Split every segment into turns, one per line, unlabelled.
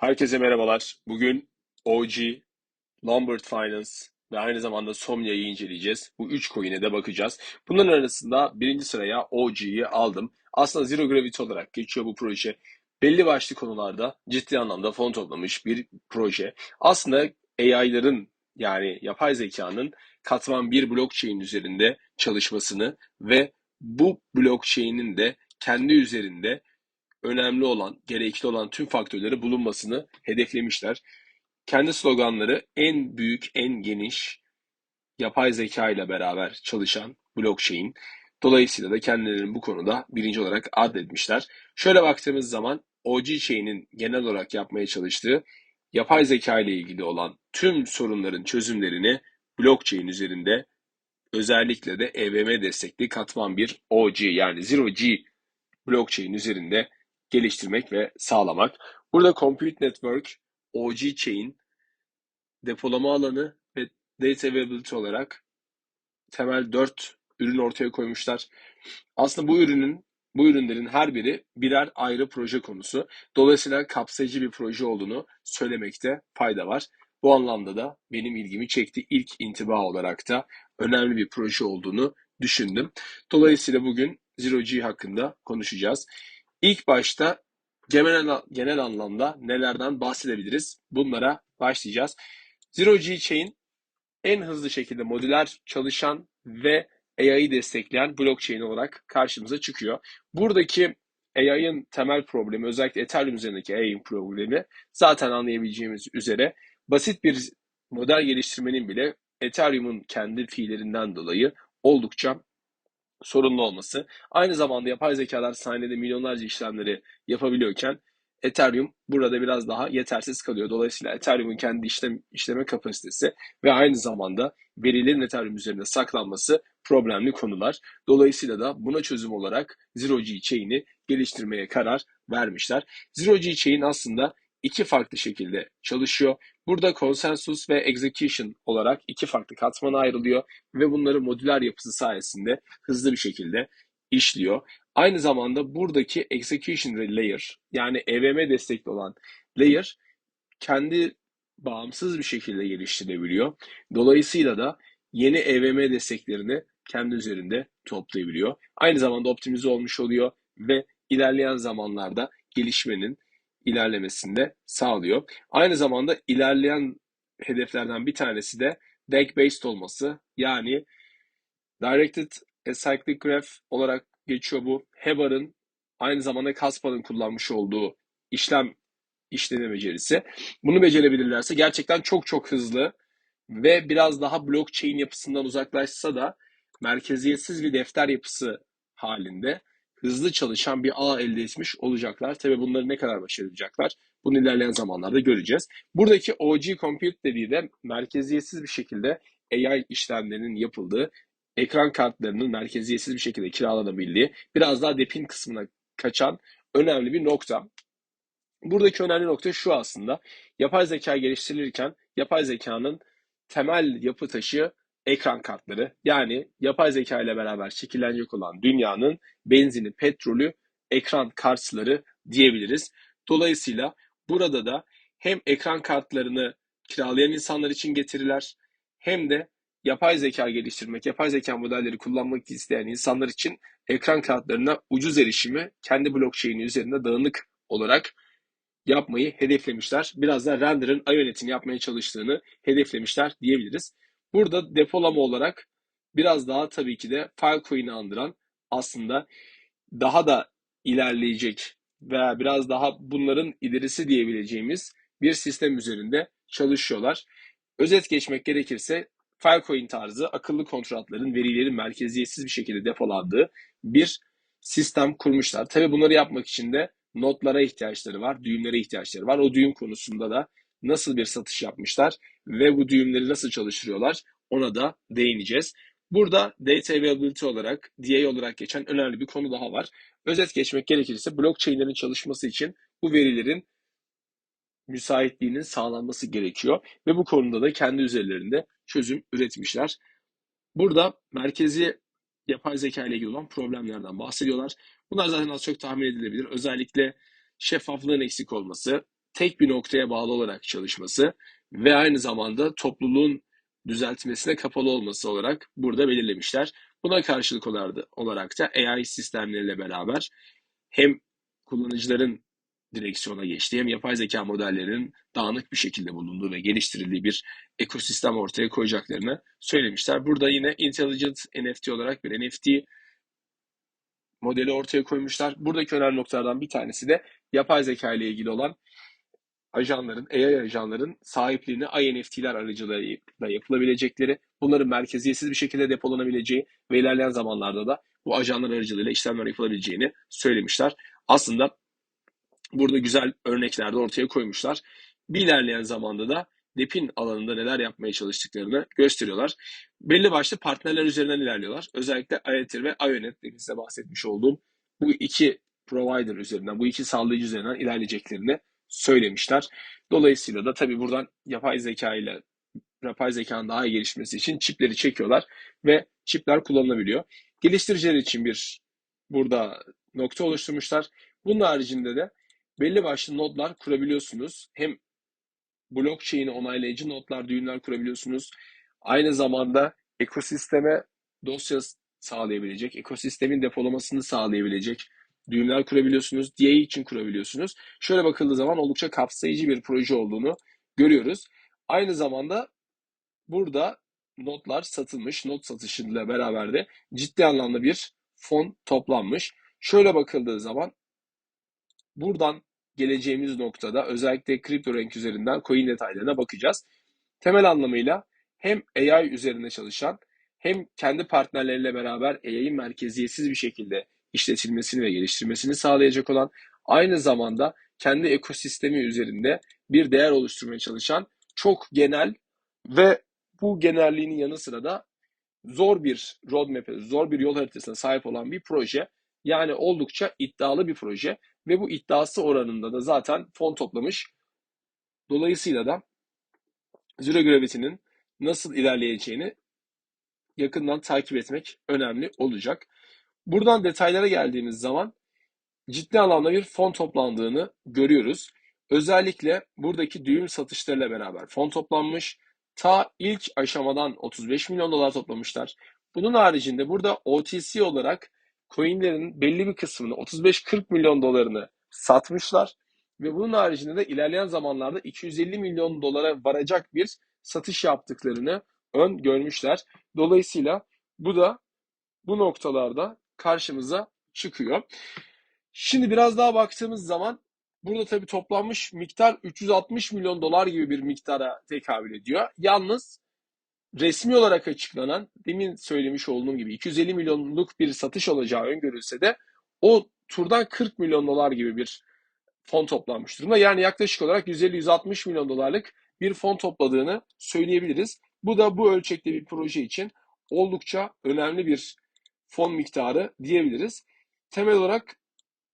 Herkese merhabalar. Bugün OG, Lombard Finance ve aynı zamanda Somnia'yı inceleyeceğiz. Bu üç coin'e de bakacağız. Bunların arasında birinci sıraya OG'yi aldım. Aslında Zero Gravity olarak geçiyor bu proje. Belli başlı konularda ciddi anlamda fon toplamış bir proje. Aslında AI'ların yani yapay zekanın katman bir blockchain üzerinde çalışmasını ve bu blockchain'in de kendi üzerinde önemli olan, gerekli olan tüm faktörleri bulunmasını hedeflemişler. Kendi sloganları en büyük, en geniş yapay zeka ile beraber çalışan blockchain. Dolayısıyla da kendilerini bu konuda birinci olarak adetmişler. Şöyle baktığımız zaman OG Chain'in genel olarak yapmaya çalıştığı yapay zeka ile ilgili olan tüm sorunların çözümlerini blockchain üzerinde özellikle de EVM destekli katman bir OG yani Zero G blockchain üzerinde geliştirmek ve sağlamak. Burada Compute Network, OG Chain, depolama alanı ve Data Availability olarak temel 4 ürün ortaya koymuşlar. Aslında bu ürünün bu ürünlerin her biri birer ayrı proje konusu. Dolayısıyla kapsayıcı bir proje olduğunu söylemekte fayda var. Bu anlamda da benim ilgimi çekti. İlk intiba olarak da önemli bir proje olduğunu düşündüm. Dolayısıyla bugün Zero G hakkında konuşacağız. İlk başta genel, genel anlamda nelerden bahsedebiliriz? Bunlara başlayacağız. Zero G Chain en hızlı şekilde modüler çalışan ve AI'yi destekleyen blockchain olarak karşımıza çıkıyor. Buradaki AI'ın temel problemi özellikle Ethereum üzerindeki AI'ın problemi zaten anlayabileceğimiz üzere basit bir model geliştirmenin bile Ethereum'un kendi fiillerinden dolayı oldukça sorunlu olması. Aynı zamanda yapay zekalar saniyede milyonlarca işlemleri yapabiliyorken Ethereum burada biraz daha yetersiz kalıyor. Dolayısıyla Ethereum'un kendi işlem, işleme kapasitesi ve aynı zamanda verilerin Ethereum üzerinde saklanması problemli konular. Dolayısıyla da buna çözüm olarak Zero G Chain'i geliştirmeye karar vermişler. Zero G Chain aslında iki farklı şekilde çalışıyor. Burada consensus ve execution olarak iki farklı katmana ayrılıyor ve bunları modüler yapısı sayesinde hızlı bir şekilde işliyor. Aynı zamanda buradaki execution layer yani EVM destekli olan layer kendi bağımsız bir şekilde geliştirebiliyor. Dolayısıyla da yeni EVM desteklerini kendi üzerinde toplayabiliyor. Aynı zamanda optimize olmuş oluyor ve ilerleyen zamanlarda gelişmenin ilerlemesinde sağlıyor. Aynı zamanda ilerleyen hedeflerden bir tanesi de DAG based olması. Yani Directed Acyclic Graph olarak geçiyor bu. Hebar'ın aynı zamanda Caspa'nın kullanmış olduğu işlem işleme becerisi. Bunu becerebilirlerse gerçekten çok çok hızlı ve biraz daha blockchain yapısından uzaklaşsa da merkeziyetsiz bir defter yapısı halinde hızlı çalışan bir ağ elde etmiş olacaklar. Tabi bunları ne kadar başaracaklar bunu ilerleyen zamanlarda göreceğiz. Buradaki OG Compute dediği de merkeziyetsiz bir şekilde AI işlemlerinin yapıldığı, ekran kartlarının merkeziyetsiz bir şekilde kiralanabildiği, biraz daha depin kısmına kaçan önemli bir nokta. Buradaki önemli nokta şu aslında. Yapay zeka geliştirilirken yapay zekanın temel yapı taşı ekran kartları yani yapay zeka ile beraber şekillenecek olan dünyanın benzini, petrolü, ekran kartları diyebiliriz. Dolayısıyla burada da hem ekran kartlarını kiralayan insanlar için getiriler hem de yapay zeka geliştirmek, yapay zeka modelleri kullanmak isteyen insanlar için ekran kartlarına ucuz erişimi kendi blockchain'i üzerinde dağınık olarak yapmayı hedeflemişler. Biraz da Render'ın Ionet'ini yapmaya çalıştığını hedeflemişler diyebiliriz. Burada depolama olarak biraz daha tabii ki de Filecoin'i andıran aslında daha da ilerleyecek veya biraz daha bunların ilerisi diyebileceğimiz bir sistem üzerinde çalışıyorlar. Özet geçmek gerekirse Filecoin tarzı akıllı kontratların verilerin merkeziyetsiz bir şekilde depolandığı bir sistem kurmuşlar. Tabi bunları yapmak için de notlara ihtiyaçları var, düğümlere ihtiyaçları var. O düğüm konusunda da nasıl bir satış yapmışlar ve bu düğümleri nasıl çalıştırıyorlar ona da değineceğiz. Burada data availability olarak, DA olarak geçen önemli bir konu daha var. Özet geçmek gerekirse blockchain'lerin çalışması için bu verilerin müsaitliğinin sağlanması gerekiyor ve bu konuda da kendi üzerlerinde çözüm üretmişler. Burada merkezi yapay zeka ile ilgili olan problemlerden bahsediyorlar. Bunlar zaten az çok tahmin edilebilir. Özellikle şeffaflığın eksik olması, tek bir noktaya bağlı olarak çalışması ve aynı zamanda topluluğun düzeltmesine kapalı olması olarak burada belirlemişler. Buna karşılık olarak da AI sistemleriyle beraber hem kullanıcıların direksiyona geçtiği hem yapay zeka modellerinin dağınık bir şekilde bulunduğu ve geliştirildiği bir ekosistem ortaya koyacaklarını söylemişler. Burada yine Intelligent NFT olarak bir NFT modeli ortaya koymuşlar. Buradaki önemli noktalardan bir tanesi de yapay zeka ile ilgili olan ajanların, AI ajanların sahipliğini INFT'ler aracılığıyla yapılabilecekleri, bunların merkeziyetsiz bir şekilde depolanabileceği ve ilerleyen zamanlarda da bu ajanlar aracılığıyla işlemler yapılabileceğini söylemişler. Aslında burada güzel örnekler de ortaya koymuşlar. Bir ilerleyen zamanda da DEP'in alanında neler yapmaya çalıştıklarını gösteriyorlar. Belli başlı partnerler üzerinden ilerliyorlar. Özellikle Aether ve Ionet size bahsetmiş olduğum bu iki provider üzerinden, bu iki sağlayıcı üzerinden ilerleyeceklerini söylemişler. Dolayısıyla da tabii buradan yapay zeka ile yapay zekanın daha iyi gelişmesi için çipleri çekiyorlar ve çipler kullanılabiliyor. Geliştiriciler için bir burada nokta oluşturmuşlar. Bunun haricinde de belli başlı nodlar kurabiliyorsunuz. Hem blockchain'i onaylayıcı notlar, düğümler kurabiliyorsunuz. Aynı zamanda ekosisteme dosya sağlayabilecek, ekosistemin depolamasını sağlayabilecek düğümler kurabiliyorsunuz. DA için kurabiliyorsunuz. Şöyle bakıldığı zaman oldukça kapsayıcı bir proje olduğunu görüyoruz. Aynı zamanda burada notlar satılmış. Not satışıyla beraber de ciddi anlamda bir fon toplanmış. Şöyle bakıldığı zaman buradan geleceğimiz noktada özellikle kripto renk üzerinden coin detaylarına bakacağız. Temel anlamıyla hem AI üzerine çalışan hem kendi partnerleriyle beraber AI'nin merkeziyetsiz bir şekilde işletilmesini ve geliştirmesini sağlayacak olan aynı zamanda kendi ekosistemi üzerinde bir değer oluşturmaya çalışan çok genel ve bu genelliğinin yanı sıra da zor bir roadmap'e, zor bir yol haritasına sahip olan bir proje. Yani oldukça iddialı bir proje ve bu iddiası oranında da zaten fon toplamış. Dolayısıyla da Zero Gravity'nin nasıl ilerleyeceğini yakından takip etmek önemli olacak. Buradan detaylara geldiğimiz zaman ciddi anlamda bir fon toplandığını görüyoruz. Özellikle buradaki düğüm satışlarıyla beraber fon toplanmış. Ta ilk aşamadan 35 milyon dolar toplamışlar. Bunun haricinde burada OTC olarak coinlerin belli bir kısmını 35-40 milyon dolarını satmışlar. Ve bunun haricinde de ilerleyen zamanlarda 250 milyon dolara varacak bir satış yaptıklarını ön görmüşler. Dolayısıyla bu da bu noktalarda karşımıza çıkıyor. Şimdi biraz daha baktığımız zaman burada tabii toplanmış miktar 360 milyon dolar gibi bir miktara tekabül ediyor. Yalnız resmi olarak açıklanan demin söylemiş olduğum gibi 250 milyonluk bir satış olacağı öngörülse de o turdan 40 milyon dolar gibi bir fon toplanmış durumda. Yani yaklaşık olarak 150-160 milyon dolarlık bir fon topladığını söyleyebiliriz. Bu da bu ölçekte bir proje için oldukça önemli bir fon miktarı diyebiliriz. Temel olarak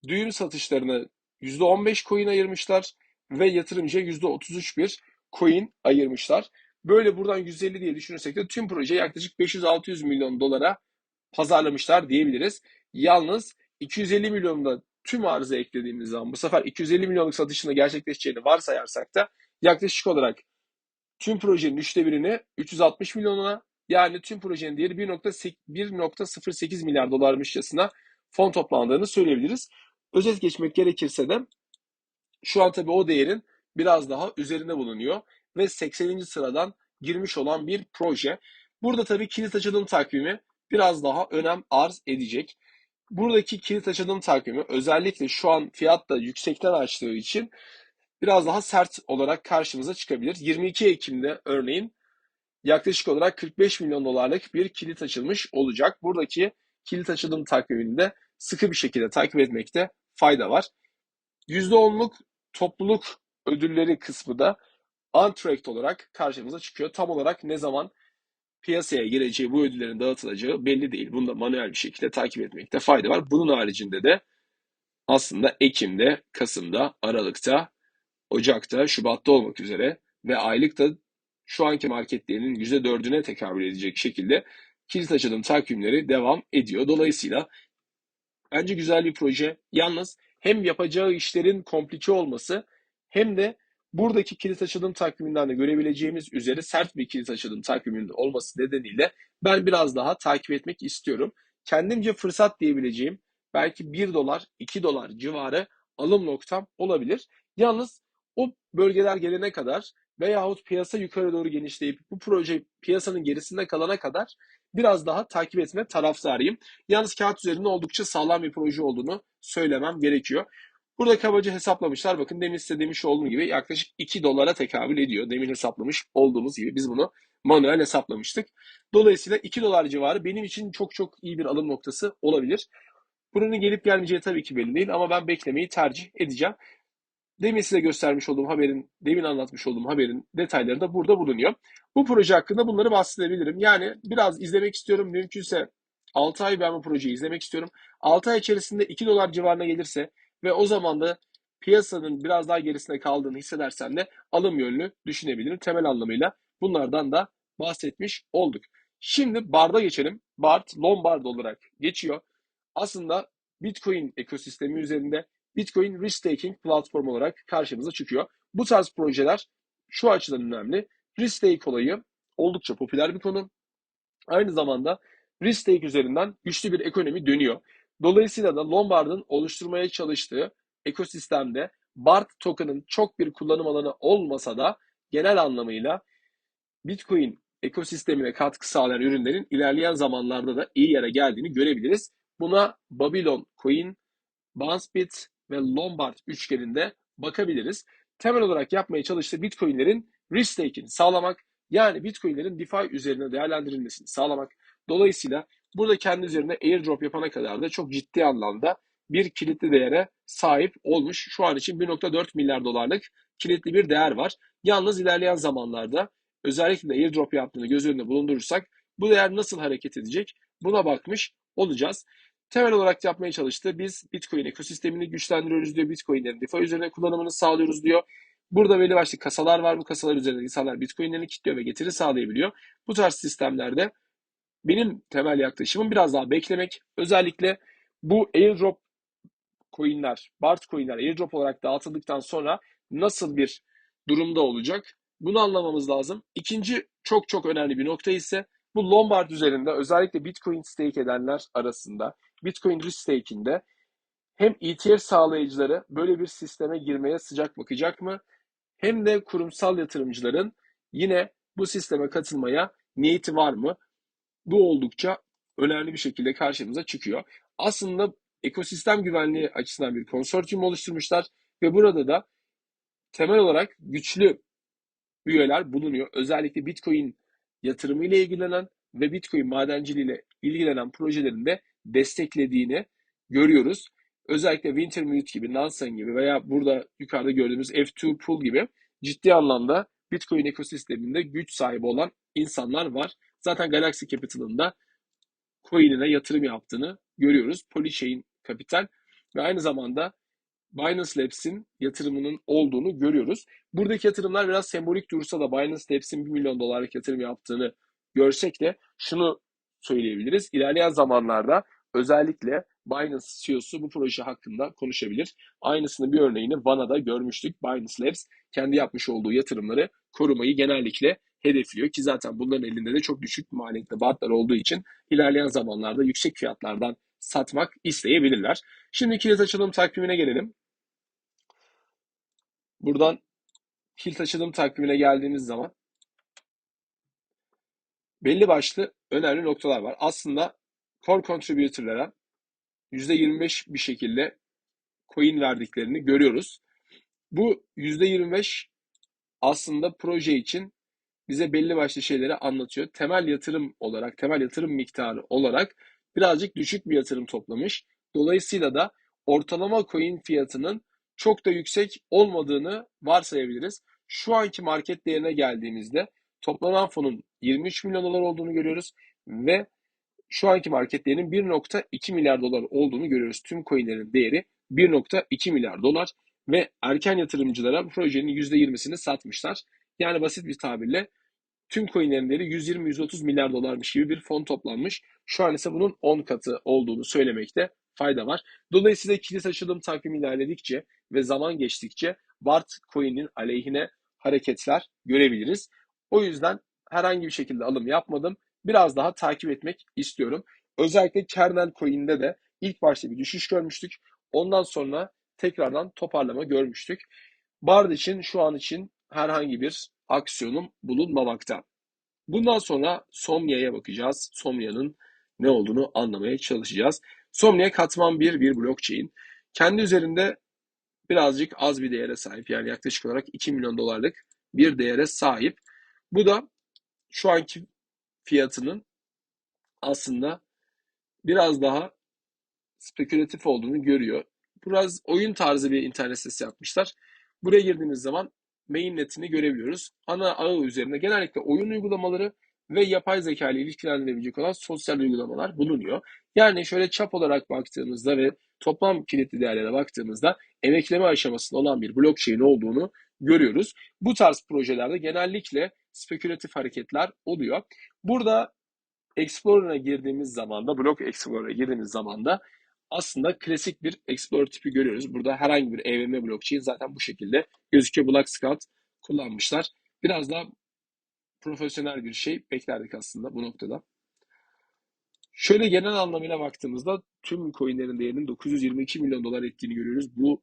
düğün satışlarını %15 coin ayırmışlar ve yatırımcıya %33 bir coin ayırmışlar. Böyle buradan 150 diye düşünürsek de tüm proje yaklaşık 500-600 milyon dolara pazarlamışlar diyebiliriz. Yalnız 250 milyonda tüm arzı eklediğimiz zaman bu sefer 250 milyonluk satışını gerçekleşeceğini varsayarsak da yaklaşık olarak tüm projenin üçte birini 360 milyonuna yani tüm projenin değeri 1.08 milyar dolarmışçasına fon toplandığını söyleyebiliriz. Özet geçmek gerekirse de şu an tabii o değerin biraz daha üzerinde bulunuyor ve 80. sıradan girmiş olan bir proje. Burada tabii kilit açılım takvimi biraz daha önem arz edecek. Buradaki kilit açılım takvimi özellikle şu an fiyat da yüksekten açtığı için biraz daha sert olarak karşımıza çıkabilir. 22 Ekim'de örneğin yaklaşık olarak 45 milyon dolarlık bir kilit açılmış olacak. Buradaki kilit açılım takvimini de sıkı bir şekilde takip etmekte fayda var. %10'luk topluluk ödülleri kısmı da untracked olarak karşımıza çıkıyor. Tam olarak ne zaman piyasaya gireceği, bu ödüllerin dağıtılacağı belli değil. Bunu da manuel bir şekilde takip etmekte fayda var. Bunun haricinde de aslında Ekim'de, Kasım'da, Aralık'ta, Ocak'ta, Şubat'ta olmak üzere ve aylıkta şu anki market değerinin %4'üne tekabül edecek şekilde kilit açılım takvimleri devam ediyor. Dolayısıyla bence güzel bir proje. Yalnız hem yapacağı işlerin komplike olması hem de buradaki kilit açılım takviminden de görebileceğimiz üzere sert bir kilit açılım takviminin olması nedeniyle ben biraz daha takip etmek istiyorum. Kendimce fırsat diyebileceğim belki 1 dolar, 2 dolar civarı alım noktam olabilir. Yalnız o bölgeler gelene kadar veyahut piyasa yukarı doğru genişleyip bu proje piyasanın gerisinde kalana kadar biraz daha takip etme taraftarıyım. Yalnız kağıt üzerinde oldukça sağlam bir proje olduğunu söylemem gerekiyor. Burada kabaca hesaplamışlar. Bakın demin size demiş olduğum gibi yaklaşık 2 dolara tekabül ediyor. Demin hesaplamış olduğumuz gibi biz bunu manuel hesaplamıştık. Dolayısıyla 2 dolar civarı benim için çok çok iyi bir alım noktası olabilir. Bunun gelip gelmeyeceği tabii ki belli değil ama ben beklemeyi tercih edeceğim. Demin size göstermiş olduğum haberin, demin anlatmış olduğum haberin detayları da burada bulunuyor. Bu proje hakkında bunları bahsedebilirim. Yani biraz izlemek istiyorum. Mümkünse 6 ay ben bu projeyi izlemek istiyorum. 6 ay içerisinde 2 dolar civarına gelirse ve o zaman da piyasanın biraz daha gerisinde kaldığını hissedersem de alım yönlü düşünebilirim. Temel anlamıyla bunlardan da bahsetmiş olduk. Şimdi BARD'a geçelim. BARD, Lombard olarak geçiyor. Aslında Bitcoin ekosistemi üzerinde Bitcoin risk taking platform olarak karşımıza çıkıyor. Bu tarz projeler şu açıdan önemli. Risk take olayı oldukça popüler bir konu. Aynı zamanda risk take üzerinden güçlü bir ekonomi dönüyor. Dolayısıyla da Lombard'ın oluşturmaya çalıştığı ekosistemde BART token'ın çok bir kullanım alanı olmasa da genel anlamıyla Bitcoin ekosistemine katkı sağlayan ürünlerin ilerleyen zamanlarda da iyi yere geldiğini görebiliriz. Buna Babylon Coin, Bouncebit ve Lombard üçgeninde bakabiliriz. Temel olarak yapmaya çalıştığı Bitcoin'lerin risk take'ini sağlamak, yani Bitcoin'lerin DeFi üzerine değerlendirilmesini sağlamak. Dolayısıyla burada kendi üzerine airdrop yapana kadar da çok ciddi anlamda bir kilitli değere sahip olmuş. Şu an için 1.4 milyar dolarlık kilitli bir değer var. Yalnız ilerleyen zamanlarda özellikle airdrop yaptığını göz önünde bulundurursak bu değer nasıl hareket edecek buna bakmış olacağız. Temel olarak yapmaya çalıştı. Biz Bitcoin ekosistemini güçlendiriyoruz diyor. Bitcoin'lerin DeFi üzerine kullanımını sağlıyoruz diyor. Burada belli başlı kasalar var. Bu kasalar üzerinde insanlar Bitcoin'lerini kilitliyor ve getiri sağlayabiliyor. Bu tarz sistemlerde benim temel yaklaşımım biraz daha beklemek. Özellikle bu airdrop coinler, BART coinler airdrop olarak dağıtıldıktan sonra nasıl bir durumda olacak? Bunu anlamamız lazım. İkinci çok çok önemli bir nokta ise bu Lombard üzerinde özellikle Bitcoin stake edenler arasında Bitcoin risk stake'inde hem ETF sağlayıcıları böyle bir sisteme girmeye sıcak bakacak mı? Hem de kurumsal yatırımcıların yine bu sisteme katılmaya niyeti var mı? Bu oldukça önemli bir şekilde karşımıza çıkıyor. Aslında ekosistem güvenliği açısından bir konsortiyum oluşturmuşlar ve burada da temel olarak güçlü üyeler bulunuyor. Özellikle Bitcoin yatırımı ile ilgilenen ve Bitcoin madenciliği ile ilgilenen projelerin de desteklediğini görüyoruz. Özellikle Wintermute gibi, Nansen gibi veya burada yukarıda gördüğümüz F2 Pool gibi ciddi anlamda Bitcoin ekosisteminde güç sahibi olan insanlar var. Zaten Galaxy Capital'ın da coin'ine yatırım yaptığını görüyoruz. Polychain Capital ve aynı zamanda Binance Labs'in yatırımının olduğunu görüyoruz. Buradaki yatırımlar biraz sembolik dursa da Binance Labs'in 1 milyon dolarlık yatırım yaptığını görsek de şunu söyleyebiliriz. İlerleyen zamanlarda özellikle Binance CEO'su bu proje hakkında konuşabilir. Aynısını bir örneğini Vana'da görmüştük. Binance Labs kendi yapmış olduğu yatırımları korumayı genellikle hedefliyor ki zaten bunların elinde de çok düşük maliyetli batlar olduğu için ilerleyen zamanlarda yüksek fiyatlardan satmak isteyebilirler. Şimdi kilit açılım takvimine gelelim. Buradan kilit açılım takvimine geldiğimiz zaman belli başlı önemli noktalar var. Aslında core contributor'lara %25 bir şekilde coin verdiklerini görüyoruz. Bu %25 aslında proje için bize belli başlı şeyleri anlatıyor. Temel yatırım olarak, temel yatırım miktarı olarak birazcık düşük bir yatırım toplamış. Dolayısıyla da ortalama coin fiyatının çok da yüksek olmadığını varsayabiliriz. Şu anki market değerine geldiğimizde toplanan fonun 23 milyon dolar olduğunu görüyoruz ve şu anki market değerinin 1.2 milyar dolar olduğunu görüyoruz. Tüm coinlerin değeri 1.2 milyar dolar ve erken yatırımcılara projenin %20'sini satmışlar. Yani basit bir tabirle tüm coinlerin değeri 120-130 milyar dolarmış gibi bir fon toplanmış. Şu an ise bunun 10 katı olduğunu söylemekte fayda var. Dolayısıyla kilit açılım takvimi ilerledikçe ve zaman geçtikçe BART coin'in aleyhine hareketler görebiliriz. O yüzden herhangi bir şekilde alım yapmadım. Biraz daha takip etmek istiyorum. Özellikle Kernel coin'de de ilk başta bir düşüş görmüştük. Ondan sonra tekrardan toparlama görmüştük. Bard için şu an için herhangi bir aksiyonum bulunmamakta. Bundan sonra Somnia'ya bakacağız. Somnia'nın ne olduğunu anlamaya çalışacağız. Somnia katman bir bir blockchain. Kendi üzerinde birazcık az bir değere sahip. Yani yaklaşık olarak 2 milyon dolarlık bir değere sahip. Bu da şu anki fiyatının aslında biraz daha spekülatif olduğunu görüyor. Biraz oyun tarzı bir internet sitesi yapmışlar. Buraya girdiğimiz zaman mainnet'ini görebiliyoruz. Ana ağı üzerinde genellikle oyun uygulamaları ve yapay zeka ile ilişkilendirilebilecek olan sosyal uygulamalar bulunuyor. Yani şöyle çap olarak baktığımızda ve toplam kilitli değerlere baktığımızda emekleme aşamasında olan bir blockchain olduğunu görüyoruz. Bu tarz projelerde genellikle spekülatif hareketler oluyor. Burada Explorer'a girdiğimiz zaman da, Block Explorer'a girdiğimiz zaman da aslında klasik bir Explorer tipi görüyoruz. Burada herhangi bir EVM blockchain zaten bu şekilde gözüküyor. Block Scout kullanmışlar. Biraz daha profesyonel bir şey beklerdik aslında bu noktada. Şöyle genel anlamıyla baktığımızda tüm coinlerin değerinin 922 milyon dolar ettiğini görüyoruz. Bu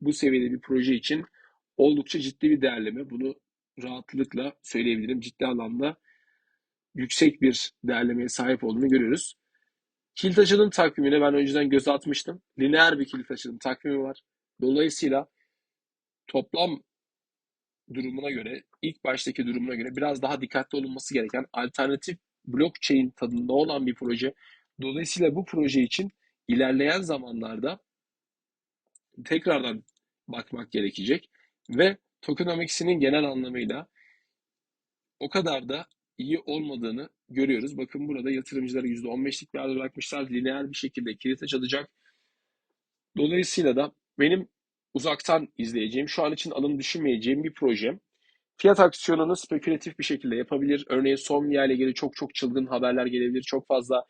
bu seviyede bir proje için oldukça ciddi bir değerleme. Bunu rahatlıkla söyleyebilirim. Ciddi anlamda yüksek bir değerlemeye sahip olduğunu görüyoruz. Kilit açılım takvimine ben önceden göz atmıştım. Lineer bir kilit açılım takvimi var. Dolayısıyla toplam durumuna göre, ilk baştaki durumuna göre biraz daha dikkatli olunması gereken alternatif blockchain tadında olan bir proje. Dolayısıyla bu proje için ilerleyen zamanlarda tekrardan bakmak gerekecek ve tokenomics'inin genel anlamıyla o kadar da iyi olmadığını görüyoruz. Bakın burada yatırımcılara %15'lik bir arz bırakmışlar. Lineer bir şekilde kilit açılacak. Dolayısıyla da benim uzaktan izleyeceğim, şu an için alım düşünmeyeceğim bir proje. Fiyat aksiyonunu spekülatif bir şekilde yapabilir. Örneğin Somnia ile ilgili çok çok çılgın haberler gelebilir. Çok fazla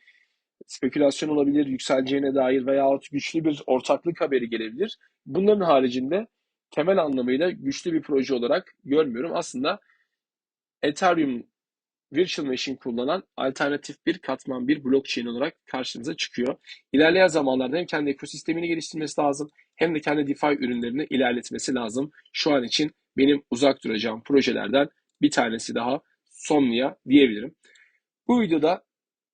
spekülasyon olabilir yükseleceğine dair veyahut güçlü bir ortaklık haberi gelebilir. Bunların haricinde temel anlamıyla güçlü bir proje olarak görmüyorum. Aslında Ethereum Virtual Machine kullanan alternatif bir katman bir blockchain olarak karşımıza çıkıyor. İlerleyen zamanlarda hem kendi ekosistemini geliştirmesi lazım hem de kendi DeFi ürünlerini ilerletmesi lazım. Şu an için benim uzak duracağım projelerden bir tanesi daha Somnia diyebilirim. Bu videoda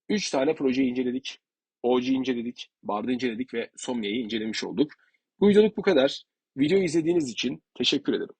3 tane projeyi inceledik. OG inceledik, Bard'ı inceledik ve Somnia'yı incelemiş olduk. Bu videoluk bu kadar. Videoyu izlediğiniz için teşekkür ederim.